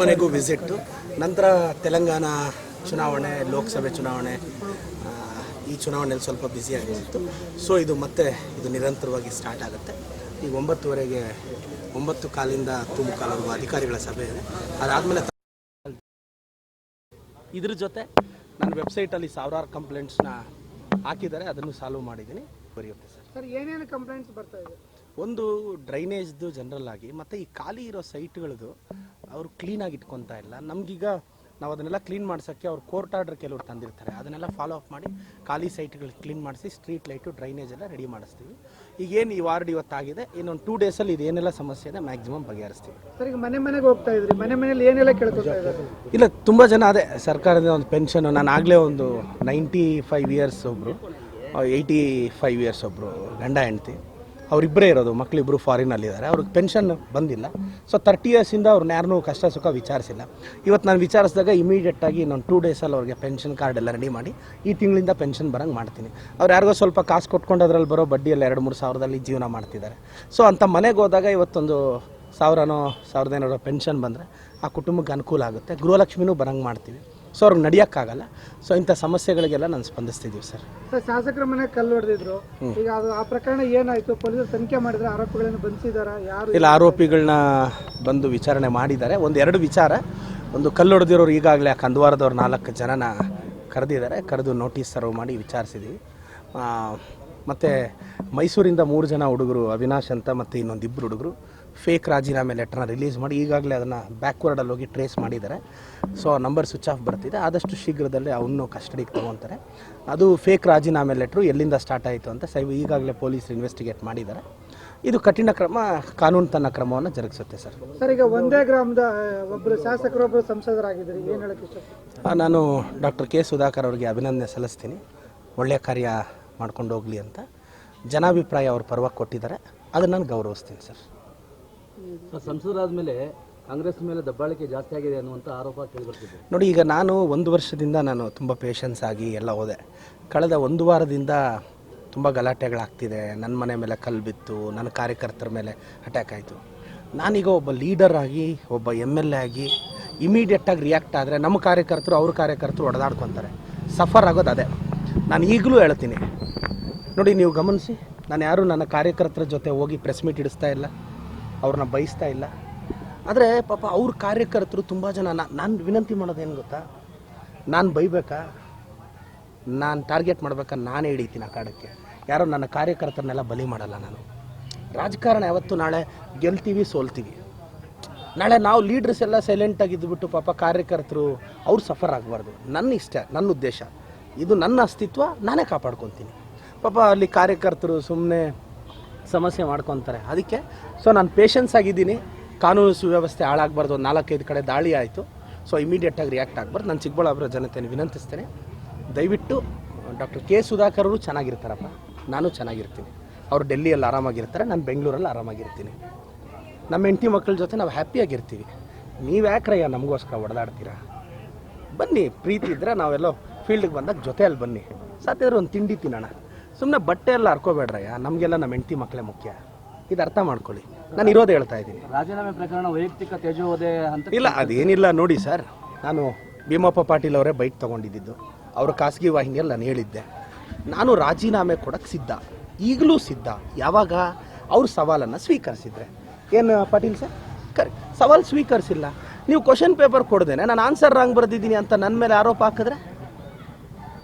ಮನೆಗೂ ವಿಸಿಟ್ಟು ನಂತರ ತೆಲಂಗಾಣ ಚುನಾವಣೆ ಲೋಕಸಭೆ ಚುನಾವಣೆ ಈ ಚುನಾವಣೆಯಲ್ಲಿ ಸ್ವಲ್ಪ ಬ್ಯುಸಿ ಆಗಿತ್ತು. ಸೊ ಇದು ಮತ್ತೆ ಇದು ನಿರಂತರವಾಗಿ ಸ್ಟಾರ್ಟ್ ಆಗುತ್ತೆ. ಈಗ ಒಂಬತ್ತುವರೆಗೆ ಒಂಬತ್ತು ಕಾಲಿಂದ ತುಂಬ ಕಾಲವರೆಗೂ ಅಧಿಕಾರಿಗಳ ಸಭೆ ಇದೆ. ಅದಾದಮೇಲೆ ಇದ್ರ ಜೊತೆ ನನ್ನ ವೆಬ್ಸೈಟಲ್ಲಿ ಸಾವಿರಾರು ಕಂಪ್ಲೇಂಟ್ಸ್ನ ಹಾಕಿದ್ದಾರೆ. ಅದನ್ನು ಸಾಲ್ವ್ ಮಾಡಿದ್ದೀನಿ. ಬರೆಯುತ್ತೆ ಸರ್. ಸರ್ ಏನೇನು ಕಂಪ್ಲೇಂಟ್ಸ್ ಬರ್ತಾ ಇದೆ? ಒಂದು ಡ್ರೈನೇಜ್ದು ಜನರಲ್ ಆಗಿ ಮತ್ತು ಈ ಖಾಲಿ ಇರೋ ಸೈಟ್ಗಳದು ಅವರು ಕ್ಲೀನಾಗಿ ಇಟ್ಕೊತಾ ಇಲ್ಲ. ನಮಗೀಗ ನಾವು ಅದನ್ನೆಲ್ಲ ಕ್ಲೀನ್ ಮಾಡ್ಸೋಕ್ಕೆ ಅವ್ರು ಕೋರ್ಟ್ ಆರ್ಡರ್ ಕೆಲವ್ರು ತಂದಿರ್ತಾರೆ. ಅದನ್ನೆಲ್ಲ ಫಾಲೋ ಅಪ್ ಮಾಡಿ ಖಾಲಿ ಸೈಟ್ಗಳು ಕ್ಲೀನ್ ಮಾಡಿಸಿ ಸ್ಟ್ರೀಟ್ ಲೈಟು ಡ್ರೈನೇಜ್ ಎಲ್ಲ ರೆಡಿ ಮಾಡಿಸ್ತೀವಿ. ಈಗೇನು ಈ ವಾರ್ಡ್ ಇವತ್ತಾಗಿದೆ ಇನ್ನೊಂದು ಟೂ ಡೇಸಲ್ಲಿ ಇದೇನೆಲ್ಲ ಸಮಸ್ಯೆ ಇದೆ ಮ್ಯಾಕ್ಸಿಮಮ್ ಬಗೆಹರಿಸ್ತೀವಿ. ಸರ್ ಈಗ ಮನೆ ಮನೆಗೆ ಹೋಗ್ತಾ ಇದ್ರಿ ಮನೆ ಮನೇಲಿ ಏನೆಲ್ಲ ಕೇಳ್ಕೊತಾ ಇಲ್ಲ ತುಂಬ ಜನ ಅದೇ ಸರ್ಕಾರದಿಂದ ಒಂದು ಪೆನ್ಷನ್ ನಾನು ಆಗಲೇ ಒಂದು ನೈಂಟಿ ಫೈವ್ ಇಯರ್ಸ್ ಒಬ್ಬರು ಏಯ್ಟಿ ಫೈವ್ ಇಯರ್ಸ್ ಒಬ್ಬರು ಗಂಡ ಹೆಂಡ್ತಿ. ಅವರಿಬ್ಬರೇ ಇರೋದು ಮಕ್ಕಳಿಬ್ಬರು ಫಾರಿನಲ್ಲಿದ್ದಾರೆ ಅವ್ರಿಗೆ ಪೆನ್ಷನ್ ಬಂದಿಲ್ಲ. ಸೊ ತರ್ಟಿ ಇಯರ್ಸಿಂದ ಅವ್ರನ್ನ ಯಾರನ್ನೂ ಕಷ್ಟ ಸುಖ ವಿಚಾರಿಸಿಲ್ಲ. ಇವತ್ತು ನಾನು ವಿಚಾರಿಸಿದಾಗ ಇಮಿಡಿಯೇಟಾಗಿ ನಾನು ಟೂ ಡೇಸಲ್ಲಿ ಅವ್ರಿಗೆ ಪೆನ್ಷನ್ ಕಾರ್ಡ್ ಎಲ್ಲ ರೆಡಿ ಮಾಡಿ, ಈ ತಿಂಗಳಿಂದ ಪೆನ್ಷನ್ ಬರೋಂಗೆ ಮಾಡ್ತೀನಿ. ಅವ್ರು ಯಾರಿಗೋ ಸ್ವಲ್ಪ ಕಾಸು ಕೊಟ್ಕೊಂಡು ಅದರಲ್ಲಿ ಬರೋ ಬಡ್ಡಿಯಲ್ಲಿ ಎರಡು ಮೂರು ಸಾವಿರದಲ್ಲಿ ಜೀವನ ಮಾಡ್ತಿದ್ದಾರೆ. ಸೊ ಅಂಥ ಮನೆಗೆ ಹೋದಾಗ ಇವತ್ತೊಂದು ಸಾವಿರನೋ, ಸಾವಿರದ ಏನಾರೋ ಪೆನ್ಷನ್ ಬಂದರೆ ಆ ಕುಟುಂಬಕ್ಕೆ ಅನುಕೂಲ ಆಗುತ್ತೆ. ಗೃಹಲಕ್ಷ್ಮಿನೂ ಬರಂಗೆ ಮಾಡ್ತೀವಿ. ಸೊ ಅವ್ರಿಗೆ ನಡೆಯೋಕ್ಕಾಗಲ್ಲ. ಸೊ ಇಂಥ ಸಮಸ್ಯೆಗಳಿಗೆಲ್ಲ ನಾನು ಸ್ಪಂದಿಸ್ತಿದ್ದೀವಿ ಸರ್. ಸರ್ ಶಾಸಕರ ಮನೆ ಕಲ್ಲು ಹೊಡೆದಿದ್ರು. ಈಗ ಅದು ಆ ಪ್ರಕರಣ ಏನಾಯಿತು? ಪೊಲೀಸರು ತನಿಖೆ ಮಾಡಿದ್ರೆ ಆರೋಪಿಗಳನ್ನು ಬಂಧಿಸಿದಾರ ಯಾರು ಇಲ್ಲ ಆರೋಪಿಗಳನ್ನ ಬಂದು ವಿಚಾರಣೆ ಮಾಡಿದ್ದಾರೆ. ಒಂದು ಎರಡು ವಿಚಾರ. ಒಂದು ಕಲ್ಲು ಹೊಡೆದಿರೋರು ಈಗಾಗಲೇ ಆ ಕಂದವಾರದವ್ರು ನಾಲ್ಕು ಜನನ ಕರೆದಿದ್ದಾರೆ. ಕರೆದು ನೋಟಿಸ್ ಸರ್ವ್ ಮಾಡಿ ವಿಚಾರಿಸಿದ್ದೀವಿ ಮತ್ತು ಮೈಸೂರಿಂದ ಮೂರು ಜನ ಹುಡುಗರು ಅವಿನಾಶ್ ಅಂತ ಮತ್ತು ಇನ್ನೊಂದು ಇಬ್ಬರು ಹುಡುಗರು ಫೇಕ್ ರಾಜೀನಾಮೆ ಲೆಟ್ರನ್ನ ರಿಲೀಸ್ ಮಾಡಿ ಈಗಾಗಲೇ ಅದನ್ನು ಬ್ಯಾಕ್ವರ್ಡಲ್ಲಿ ಹೋಗಿ ಟ್ರೇಸ್ ಮಾಡಿದ್ದಾರೆ. ಸೊ ನಂಬರ್ ಸ್ವಿಚ್ ಆಫ್ ಬರ್ತಿದೆ. ಆದಷ್ಟು ಶೀಘ್ರದಲ್ಲೇ ಅವನು ಕಸ್ಟಡಿಗೆ ತೊಗೊತಾರೆ. ಅದು ಫೇಕ್ ರಾಜೀನಾಮೆ ಲೆಟ್ರು ಎಲ್ಲಿಂದ ಸ್ಟಾರ್ಟ್ ಆಯಿತು ಅಂತ ಸೈ ಈಗಾಗಲೇ ಪೊಲೀಸರು ಇನ್ವೆಸ್ಟಿಗೇಟ್ ಮಾಡಿದ್ದಾರೆ. ಇದು ಕಠಿಣ ಕ್ರಮ ಕಾನೂನು ತನ್ನ ಕ್ರಮವನ್ನು ಜರುಗಿಸುತ್ತೆ ಸರ್. ಸರ್ ಈಗ ಒಂದೇ ಗ್ರಾಮದ ಒಬ್ಬರು ಶಾಸಕರೊಬ್ಬರು ಸಂಸದರಾಗಿದ್ದಾರೆ. ಏನು ಹೇಳಕ್ಕೆ ನಾನು ಡಾಕ್ಟರ್ ಕೆ ಸುಧಾಕರ್ ಅವರಿಗೆ ಅಭಿನಂದನೆ ಸಲ್ಲಿಸ್ತೀನಿ. ಒಳ್ಳೆಯ ಕಾರ್ಯ ಮಾಡ್ಕೊಂಡು ಹೋಗಲಿ ಅಂತ ಜನಾಭಿಪ್ರಾಯ ಅವ್ರ ಪರವಾಗಿ ಕೊಟ್ಟಿದ್ದಾರೆ. ಅದನ್ನು ನಾನು ಗೌರವಿಸ್ತೀನಿ ಸರ್. ಸಂಸದ ಆದಮೇಲೆ ಕಾಂಗ್ರೆಸ್ ಮೇಲೆ ದಬ್ಬಾಳಿಕೆ ಜಾಸ್ತಿ ಆಗಿದೆ ಅನ್ನುವಂಥ ಆರೋಪ ಕೇಳಿಬರ್ತಿದೆ. ನೋಡಿ ಈಗ ನಾನು ಒಂದು ವರ್ಷದಿಂದ ನಾನು ತುಂಬ ಪೇಷನ್ಸ್ ಆಗಿ ಎಲ್ಲ ಹೋದೆ. ಕಳೆದ ಒಂದು ವಾರದಿಂದ ತುಂಬ ಗಲಾಟೆಗಳಾಗ್ತಿದೆ. ನನ್ನ ಮನೆ ಮೇಲೆ ಕಲ್ಲು ಬಿತ್ತು ನನ್ನ ಕಾರ್ಯಕರ್ತರ ಮೇಲೆ ಅಟ್ಯಾಕ್ ಆಯಿತು. ನಾನೀಗ ಒಬ್ಬ ಲೀಡರ್ ಆಗಿ ಒಬ್ಬ ಎಂ ಎಲ್ ಎ ಆಗಿ ಇಮಿಡಿಯೇಟಾಗಿ ರಿಯಾಕ್ಟ್ ಆದರೆ ನಮ್ಮ ಕಾರ್ಯಕರ್ತರು ಅವ್ರ ಕಾರ್ಯಕರ್ತರು ಹೊಡೆದಾಡ್ಕೊತಾರೆ ಸಫರ್ ಆಗೋದು ಅದೇ. ನಾನು ಈಗಲೂ ಹೇಳ್ತೀನಿ ನೋಡಿ, ನೀವು ಗಮನಿಸಿ, ನಾನು ಯಾರು ನನ್ನ ಕಾರ್ಯಕರ್ತರ ಜೊತೆ ಹೋಗಿ ಪ್ರೆಸ್ ಮೀಟ್ ಇಡಿಸ್ತಾ ಇಲ್ಲ. ಅವ್ರನ್ನ ಬಯಸ್ತಾ ಇಲ್ಲ. ಆದರೆ, ಪಾಪ ಅವ್ರ ಕಾರ್ಯಕರ್ತರು ತುಂಬ ಜನ ನಾನು ವಿನಂತಿ ಮಾಡೋದೇನು ಗೊತ್ತಾ? ನಾನು ಬೈಬೇಕಾ? ನಾನು ಟಾರ್ಗೆಟ್ ಮಾಡ್ಬೇಕಾ? ನಾನೇ ಹಿಡಿತೀನಿ ಆ ಕಾಡಕ್ಕೆ. ಯಾರೋ ನನ್ನ ಕಾರ್ಯಕರ್ತರನ್ನೆಲ್ಲ ಬಲಿ ಮಾಡಲ್ಲ ನಾನು. ರಾಜಕಾರಣ ಯಾವತ್ತು ನಾಳೆ ಗೆಲ್ತೀವಿ, ಸೋಲ್ತೀವಿ. ನಾಳೆ ನಾವು ಲೀಡ್ರಸ್ ಎಲ್ಲ ಸೈಲೆಂಟಾಗಿ ಇದ್ದುಬಿಟ್ಟು ಪಾಪ ಕಾರ್ಯಕರ್ತರು, ಅವ್ರು ಸಫರ್ ಆಗಬಾರ್ದು. ನನ್ನ ಇಷ್ಟ, ನನ್ನ ಉದ್ದೇಶ. ಇದು ನನ್ನ ಅಸ್ತಿತ್ವ, ನಾನೇ ಕಾಪಾಡ್ಕೊತೀನಿ. ಪಾಪ ಅಲ್ಲಿ ಕಾರ್ಯಕರ್ತರು ಸುಮ್ಮನೆ ಸಮಸ್ಯೆ ಮಾಡ್ಕೊತಾರೆ. ಅದಕ್ಕೆ ಸೊ ನಾನು ಪೇಷನ್ಸ್ ಆಗಿದ್ದೀನಿ. ಕಾನೂನು ಸುವ್ಯವಸ್ಥೆ ಹಾಳಾಗಬಾರ್ದು. ಒಂದು ನಾಲ್ಕೈದು ಕಡೆ ದಾಳಿ ಆಯಿತು. ಸೊ ಇಮಿಡಿಯೇಟಾಗಿ ರಿಯಾಕ್ಟ್ ಆಗಬಾರ್ದು. ನಾನು ಚಿಕ್ಕಬಳ್ಳಾಪುರ ಜನತೆಯನ್ನು ವಿನಂತಿಸ್ತೇನೆ. ದಯವಿಟ್ಟು ಡಾಕ್ಟರ್ ಕೆ ಸುಧಾಕರ್ ಅವರು ಚೆನ್ನಾಗಿರ್ತಾರಪ್ಪ. ನಾನು ಚೆನ್ನಾಗಿರ್ತೀನಿ. ಅವರು ಡೆಲ್ಲಿಯಲ್ಲಿ ಆರಾಮಾಗಿರ್ತಾರೆ. ನಾನು ಬೆಂಗಳೂರಲ್ಲಿ ಆರಾಮಾಗಿರ್ತೀನಿ. ನಮ್ಮ ಹೆಂಡತಿ ಮಕ್ಕಳ ಜೊತೆ ನಾವು ಹ್ಯಾಪಿಯಾಗಿರ್ತೀವಿ ನೀವು ಯಾಕ್ರಯ್ಯ ನಮಗೋಸ್ಕರ ಹೊಡೆದಾಡ್ತೀರಾ ಬನ್ನಿ, ಪ್ರೀತಿ ಇದ್ದರೆ ನಾವೆಲ್ಲೋ ಫೀಲ್ಡ್ಗೆ ಬಂದಾಗ ಜೊತೆಯಲ್ಲಿ ಬನ್ನಿ. ಸಾಧ್ಯ ಒಂದು ತಿಂಡಿ ತಿನ್ನೋಣ. ಸುಮ್ಮನೆ ಬಟ್ಟೆ ಎಲ್ಲ ಹರ್ಕೋಬೇಡ್ರಯ್ಯ ನಮಗೆಲ್ಲ ನಮ್ಮ ಹೆಂಡತಿ ಮಕ್ಕಳೇ ಮುಖ್ಯ. ಇದು ಅರ್ಥ ಮಾಡ್ಕೊಳ್ಳಿ. ನಾನು ಇರೋದು ಹೇಳ್ತಾ ಇದ್ದೀನಿ. ರಾಜೀನಾಮೆ ಪ್ರಕರಣ ವೈಯಕ್ತಿಕ ತೇಜೋವಧೆ ಅಂತ ಇಲ್ಲ ಅದೇನಿಲ್ಲ ನೋಡಿ ಸರ್. ನಾನು ಭೀಮಪ್ಪ ಪಾಟೀಲ್ ಅವರೇ ಬೈಕ್ ತೊಗೊಂಡಿದ್ದು. ಅವ್ರ ಖಾಸಗಿ ವಾಹಿನಿಯಲ್ಲಿ ನಾನು ಹೇಳಿದ್ದೆ. ನಾನು ರಾಜೀನಾಮೆ ಕೊಡಕ್ಕೆ ಸಿದ್ಧ. ಈಗಲೂ ಸಿದ್ಧ. ಯಾವಾಗ? ಅವ್ರ ಸವಾಲನ್ನು ಸ್ವೀಕರಿಸಿದ್ರೆ. ಏನು ಪಾಟೀಲ್ ಸರ್? ಕರೆ ಸವಾಲು ಸ್ವೀಕರಿಸಿಲ್ಲ. ನೀವು ಕ್ವಶನ್ ಪೇಪರ್ ಕೊಡ್ದೇನೆ. ನಾನು ಆನ್ಸರ್ ರಾಂಗ್ ಬರೆದಿದ್ದೀನಿ ಅಂತ ನನ್ನ ಮೇಲೆ ಆರೋಪ ಹಾಕಿದ್ರೆ?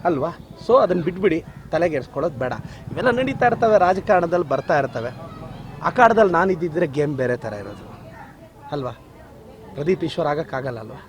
ಅಲ್ವಾ? ಸೊ ಅದನ್ನು ಬಿಟ್ಬಿಡಿ. ತಲೆಗೆಡ್ಸ್ಕೊಳ್ಳೋದು ಬೇಡ. ಇವೆಲ್ಲ ನಡೀತಾ ಇರ್ತವೆ ರಾಜಕಾರಣದಲ್ಲಿ ಬರ್ತಾ ಇರ್ತವೆ. ಅಖಾಡದಲ್ಲಿ ನಾನು ಇದ್ದಿದ್ದರೆ ಗೇಮ್ ಬೇರೆ ಥರ ಇರೋದು. ಅಲ್ವಾ? ಪ್ರದೀಪ್ ಈಶ್ವರ್ ಆಗೋಕ್ಕಾಗಲ್ಲ ಅಲ್ವಾ?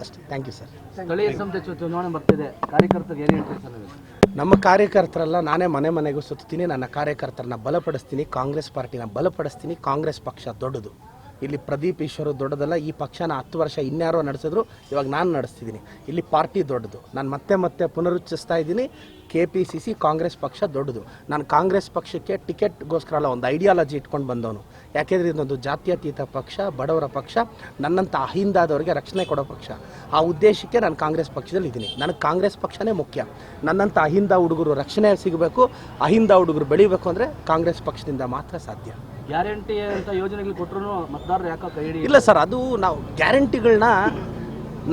ಅಷ್ಟೇ. ಥ್ಯಾಂಕ್ ಯು ಸರ್ ಸ್ಥಳೀಯ ಸಂಸ್ಥೆ ಚು- ಚುನಾವಣೆ ಬರ್ತಿದೆ. ಕಾರ್ಯಕರ್ತರಿಗೆ ಏನು ಹೇಳ್ತೀರಿ ಸರ್ ನಮ್ಮ ಕಾರ್ಯಕರ್ತರೆಲ್ಲ ನಾನೇ ಮನೆ ಮನೆಗೂ ಸುತ್ತೀನಿ ನನ್ನ ಕಾರ್ಯಕರ್ತರನ್ನ ಬಲಪಡಿಸ್ತೀನಿ ಕಾಂಗ್ರೆಸ್ ಪಾರ್ಟಿನ ಬಲಪಡಿಸ್ತೀನಿ ಕಾಂಗ್ರೆಸ್ ಪಕ್ಷ ದೊಡ್ಡದು. ಇಲ್ಲಿ ಪ್ರದೀಪ್ ಈಶ್ವರು ದೊಡ್ಡದಲ್ಲ, ಈ ಪಕ್ಷನ ಹತ್ತು ವರ್ಷ ಇನ್ಯಾರೋ ನಡೆಸಿದ್ರು, ಇವಾಗ ನಾನು ನಡೆಸ್ತಿದ್ದೀನಿ ಇಲ್ಲಿ ಪಾರ್ಟಿ ದೊಡ್ಡದು. ನಾನು ಮತ್ತೆ ಮತ್ತೆ ಪುನರುಚ್ಚರಿಸ್ತಾ ಇದ್ದೀನಿ. K P C C Congress ಪಕ್ಷ ದೊಡ್ಡದು. ನಾನು ಕಾಂಗ್ರೆಸ್ ಪಕ್ಷಕ್ಕೆ ಟಿಕೆಟ್ಗೋಸ್ಕರ ಅಲ್ಲ ಒಂದು ಐಡಿಯಾಲಜಿ ಇಟ್ಕೊಂಡು ಬಂದವನು. ಯಾಕೆಂದರೆ ಇದೊಂದು ಜಾತ್ಯತೀತ ಪಕ್ಷ, ಬಡವರ ಪಕ್ಷ ನನ್ನಂಥ ಅಹಿಂದಾದವರಿಗೆ ರಕ್ಷಣೆ ಕೊಡೋ ಪಕ್ಷ. ಆ ಉದ್ದೇಶಕ್ಕೆ ನಾನು ಕಾಂಗ್ರೆಸ್ ಪಕ್ಷದಲ್ಲಿ ಇದ್ದೀನಿ. ನನಗೆ ಕಾಂಗ್ರೆಸ್ ಪಕ್ಷನೇ ಮುಖ್ಯ. ನನ್ನಂಥ ಅಹಿಂದ ಹುಡುಗರು ರಕ್ಷಣೆ ಸಿಗಬೇಕು, ಅಹಿಂದ ಹುಡುಗರು ಬೆಳಿಬೇಕು ಅಂದರೆ ಕಾಂಗ್ರೆಸ್ ಪಕ್ಷದಿಂದ ಮಾತ್ರ ಸಾಧ್ಯ. ಗ್ಯಾರಂಟಿ ಅಂತ ಯೋಜನೆಗಳು ಕೊಟ್ಟರು ಮತದಾರರು ಯಾಕೋ ಕೈ ಇಲ್ಲ ಸರ್, ಅದು ನಾವು ಗ್ಯಾರಂಟಿಗಳನ್ನ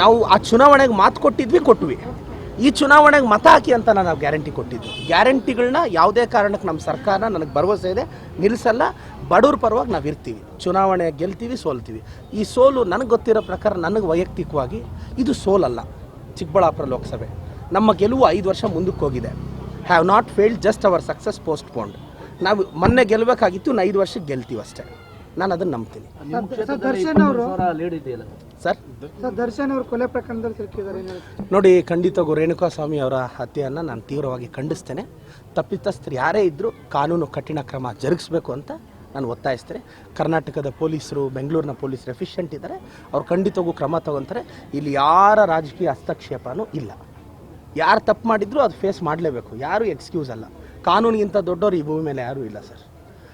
ನಾವು ಆ ಚುನಾವಣೆಗೆ ಮಾತು ಕೊಟ್ಟಿದ್ವಿ, ಕೊಟ್ವಿ. ಈ ಚುನಾವಣೆಗೆ ಮತ ಹಾಕಿ ಅಂತ ನಾವು ಗ್ಯಾರಂಟಿ ಕೊಟ್ಟಿದ್ವಿ ಗ್ಯಾರಂಟಿಗಳನ್ನ ಯಾವುದೇ ಕಾರಣಕ್ಕೆ ನಮ್ಮ ಸರ್ಕಾರ ನನಗೆ ಭರವಸೆ ಇದೆ ನಿಲ್ಲಿಸಲ್ಲ ಬಡವ್ರ ಪರವಾಗಿ ನಾವು ಇರ್ತೀವಿ. ಚುನಾವಣೆ ಗೆಲ್ತೀವಿ, ಸೋಲ್ತೀವಿ. ಈ ಸೋಲು ನನಗೆ ಗೊತ್ತಿರೋ ಪ್ರಕಾರ ನನಗೆ ವೈಯಕ್ತಿಕವಾಗಿ ಇದು ಸೋಲಲ್ಲ, ಚಿಕ್ಕಬಳ್ಳಾಪುರ ಲೋಕಸಭೆ. ನಮ್ಮ ಗೆಲುವು ಐದು ವರ್ಷ ಮುಂದಕ್ಕೆ ಹೋಗಿದೆ have not failed just our success postponed ನಾವು ಮೊನ್ನೆ ಗೆಲ್ಲಬೇಕಾಗಿತ್ತು ನಾ ಐದು ವರ್ಷಕ್ಕೆ ಗೆಲ್ತೀವಿ ಅಷ್ಟೇ. ನಾನು ಅದನ್ನು ನಂಬ್ತೀನಿ. ಸರ್ ದರ್ಶನ್ ಅವರು ಲೀಡ್ ಇದೆಯಲ್ಲ ಸರ್? ಸರ್ ದರ್ಶನ್ ಅವರು ಕೊಲೆ ಪ್ರಕರಣದಲ್ಲಿ ಸಿಕ್ಕಿದ್ದಾರೆ ಏನ್ ರೇಣುಕಾ ನೋಡಿ ರೇಣುಕಾಸ್ವಾಮಿ ಅವರ ಹತ್ಯೆಯನ್ನು ನಾನು ತೀವ್ರವಾಗಿ ಖಂಡಿಸ್ತೇನೆ. ತಪ್ಪಿತಸ್ಥರು ಯಾರೇ ಇದ್ದರೂ ಕಾನೂನು ಕಠಿಣ ಕ್ರಮ ಜರುಗಿಸಬೇಕು ಅಂತ ನಾನು ಒತ್ತಾಯಿಸ್ತೇನೆ. ಕರ್ನಾಟಕದ ಪೊಲೀಸರು ಬೆಂಗಳೂರಿನ ಪೊಲೀಸರು ಎಫಿಷಿಯೆಂಟ್ ಇದ್ದಾರೆ. ಅವ್ರು ಖಂಡಿತವಾಗೂ ಕ್ರಮ ತಗೊತಾರೆ ಇಲ್ಲಿ ಯಾರ ರಾಜಕೀಯ ಹಸ್ತಕ್ಷೇಪನೂ ಇಲ್ಲ. ಯಾರು ತಪ್ಪು ಮಾಡಿದ್ರು ಅದು ಫೇಸ್ ಮಾಡಲೇಬೇಕು. ಯಾರು ಎಕ್ಸ್ಕ್ಯೂಸ್ ಅಲ್ಲ. ಕಾನೂನಿಗಿಂತ ದೊಡ್ಡವರು ಈ ಭೂಮಿ ಮೇಲೆ ಯಾರೂ ಇಲ್ಲ ಸರ್.